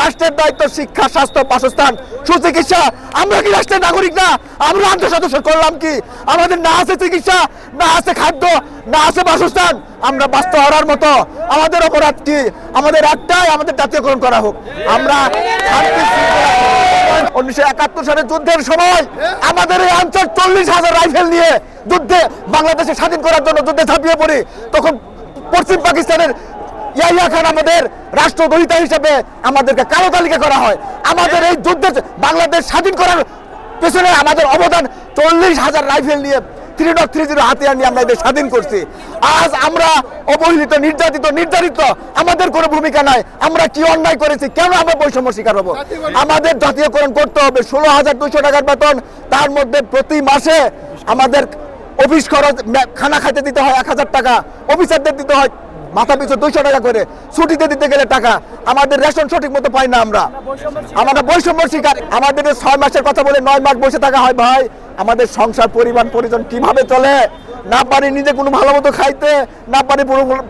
রাষ্ট্রের দায়িত্ব, শিক্ষা, স্বাস্থ্য, বাসস্থান, সুচিকিৎসা। আমরা কি রাষ্ট্রের নাগরিক না? আমরা আন্তঃ সদস্য করলাম কি? আমাদের না আছে চিকিৎসা, না আছে খাদ্য, না আছে বাসস্থান। আমরা বাস্তব হারার মতো। আমাদের অপরাধ কি? আমাদের একটাই, আমাদের জাতীয়করণ করা হোক। আমরা উনিশশো একাত্তর সালের যুদ্ধের সময় আমাদের এই অঞ্চল চল্লিশ হাজার রাইফেল নিয়ে যুদ্ধে বাংলাদেশে স্বাধীন করার জন্য যুদ্ধে ঝাঁপিয়ে পড়ি। তখন পশ্চিম পাকিস্তানের ইয়াহিয়া খান আমাদের রাষ্ট্রদ্রোহিতা হিসেবে আমাদেরকে কালো তালিকা করা হয়। আমাদের এই যুদ্ধে বাংলাদেশ স্বাধীন করার পেছনে আমাদের অবদান চল্লিশ হাজার রাইফেল নিয়ে থ্রি ডট থ্রি জিরো হাতিয়ার নিয়ে আমরা এদের স্বাধীন করছি। আজ আমরা অবহেলিত, নির্যাতিত, নির্ধারিত আমাদের কোনো ভূমিকা নাই। আমরা কি অন্যায় করেছি? কেন আমরা বৈষম্য শিকার হব? আমাদের জাতীয়করণ করতে হবে। ষোলো হাজার দুইশো টাকার বেতন। তার মধ্যে প্রতি মাসে আমাদের অফিস খরচ, খানা খাইতে দিতে হয় এক হাজার টাকা। অফিসারদের দিতে হয় মাথা পিছু দুইশো টাকা করে। ছুটিতে দিতে গেলে টাকা। আমাদের রেশন সঠিক মতো পাই না আমরা। আমরা বৈষম্য শিকার। আমাদের ছয় মাসের কথা বলে নয় মাস বসে থাকা হয় ভাই। আমাদের সংসার পরিবার পরিজন কীভাবে চলে? না পারি নিজে কোনো ভালো মতো খাইতে না পারি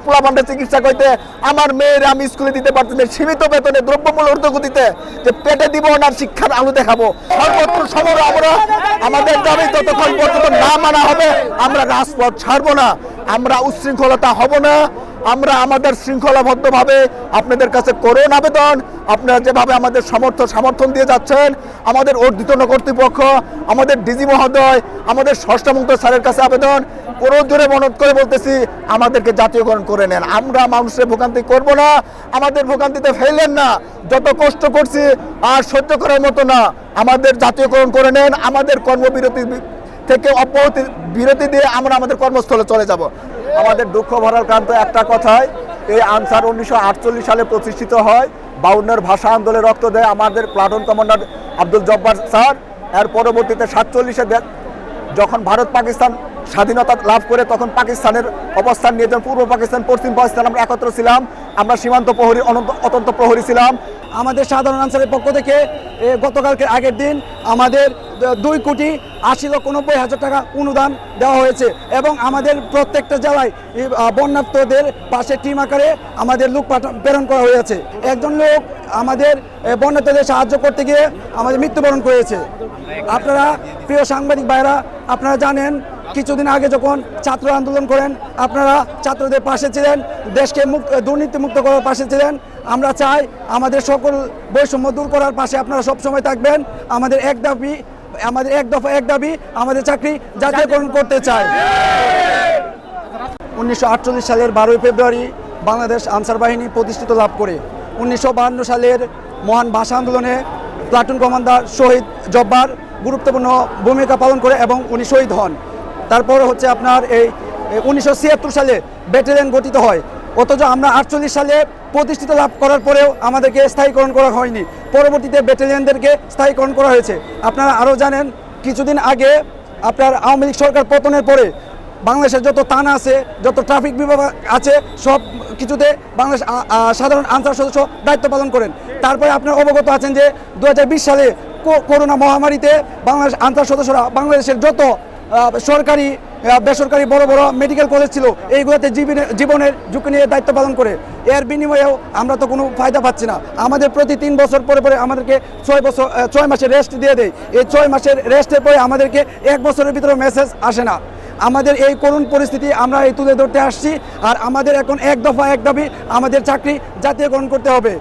পোলাপান্ডের চিকিৎসা করতে। আমার মেয়ের আমি স্কুলে দিতে পারতেছি না, সীমিত বেতনে দ্রব্যমূল্য ঊর্ধ্বগতিতে যে পেটে দিব না শিক্ষার আলো দেখাবো। সর্বত্র সমর আমরা। আমাদের দাবি ততক্ষণ পর্যন্ত না মানা হবে। আমরা রাজপথ ছাড়বো না। আমরা উচ্ছৃঙ্খলতা হব না। আমরা আমাদের শৃঙ্খলাবদ্ধভাবে আপনাদের কাছে করুন আবেদন। আপনারা যেভাবে আমাদের সমর্থ সমর্থন দিয়ে যাচ্ছেন, আমাদের অর্ধিতন কর্তৃপক্ষ, আমাদের ডিজি মহোদয়, আমাদের ষষ্ঠমুক্ত স্যারের কাছে আবেদন। কোনো জোরে মনত করে বলতেছি, আমাদেরকে জাতীয়করণ করে নেন। আমরা মানুষের ভোগান্তি করব না, আমাদের ভোগান্তিতে ফেললেন না। যত কষ্ট করছি আর সহ্য করার মতো না, আমাদের জাতীয়করণ করে নেন। আমাদের কর্মবিরতি থেকে অব্যাহতি বিরতি দিয়ে আমরা আমাদের কর্মস্থলে চলে যাব। আমাদের দুঃখ ভরার কারণ তো একটা কথাই, এই আনসার উনিশশো আটচল্লিশ সালে প্রতিষ্ঠিত হয়, বাউন্নের ভাষা আন্দোলনে রক্ত দেয় আমাদের platoon commander Abdul Jabbar sir. এর পরবর্তীতে সাতচল্লিশে যখন ভারত পাকিস্তান স্বাধীনতা লাভ করে, তখন পাকিস্তানের অবস্থান নিয়ে যখন পূর্ব পাকিস্তান, পশ্চিম পাকিস্তান আমরা একত্র ছিলাম, আমরা সীমান্ত প্রহরী, অনন্ত অতন্ত প্রহরী ছিলাম। আমাদের সাধারণ আনসারের পক্ষ থেকে গতকালকে আগের দিন আমাদের দুই কোটি আশি লক্ষ নব্বই হাজার টাকা অনুদান দেওয়া হয়েছে এবং আমাদের প্রত্যেকটা জেলায় বন্যার্থদের পাশে টিম আকারে আমাদের লোক প্রেরণ করা হয়েছে। একজন লোক আমাদের বন্যার্থদের সাহায্য করতে গিয়ে আমাদের মৃত্যুবরণ করেছে। আপনারা প্রিয় সাংবাদিক ভাইরা, আপনারা জানেন, কিছুদিন আগে যখন ছাত্র আন্দোলন করেন, আপনারা ছাত্রদের পাশে ছিলেন, দেশকে মুক্ত দুর্নীতি মুক্ত করার পাশে ছিলেন। আমরা চাই আমাদের সকল বৈষম্য দূর করার পাশে আপনারা সবসময় থাকবেন। আমাদের এক দাবি আমাদের এক দফা, এক দাবি, আমাদের চাকরি জাতীয়করণ করতে চাই উনিশশো সালের বারোই ফেব্রুয়ারি বাংলাদেশ আনসার বাহিনী প্রতিষ্ঠিত লাভ করে। উনিশশো সালের মহান ভাষা আন্দোলনে প্লাটুন কমান্ডার শহীদ জব্বার গুরুত্বপূর্ণ ভূমিকা পালন করে এবং উনি শহীদ হন। তারপর হচ্ছে আপনার এই উনিশশো ছিয়াত্তর সালে ব্যাটালিয়ন গঠিত হয়। অথচ আমরা আটচল্লিশ সালে প্রতিষ্ঠিত লাভ করার পরেও আমাদেরকে স্থায়ীকরণ করা হয়নি। পরবর্তীতে ব্যাটালিয়নদেরকে স্থায়ীকরণ করা হয়েছে। আপনারা আরও জানেন, কিছুদিন আগে আপনার আওয়ামী লীগ সরকার পতনের পরে বাংলাদেশের যত থানা আছে, যত ট্রাফিক বিভাগ আছে, সব কিছুতে বাংলাদেশ সাধারণ আনসার সদস্য দায়িত্ব পালন করেন। তারপরে আপনারা অবগত আছেন যে দু হাজার বিশ সালে করোনা মহামারীতে বাংলাদেশ আনসার সদস্যরা বাংলাদেশের যত সরকারি বেসরকারি বড় বড় মেডিকেল কলেজ ছিল, এইগুলোতে জীবনে- জীবনের ঝুঁকি নিয়ে দায়িত্ব পালন করে। এর বিনিময়েও আমরা তো কোনো ফায়দা পাচ্ছি না। আমাদের প্রতি তিন বছর পরে পরে আমাদেরকে ছয় বছর ছয় মাসের রেস্ট দিয়ে দেয়। এই ছয় মাসের রেস্টের পরে আমাদেরকে এক বছরের ভিতরে মেসেজ আসে না। আমাদের এই করুণ পরিস্থিতি আমরা এই তুলে ধরতে আসছি, আর আমাদের এখন এক দফা এক দাবি, আমাদের চাকরি জাতীয়করণ করতে হবে।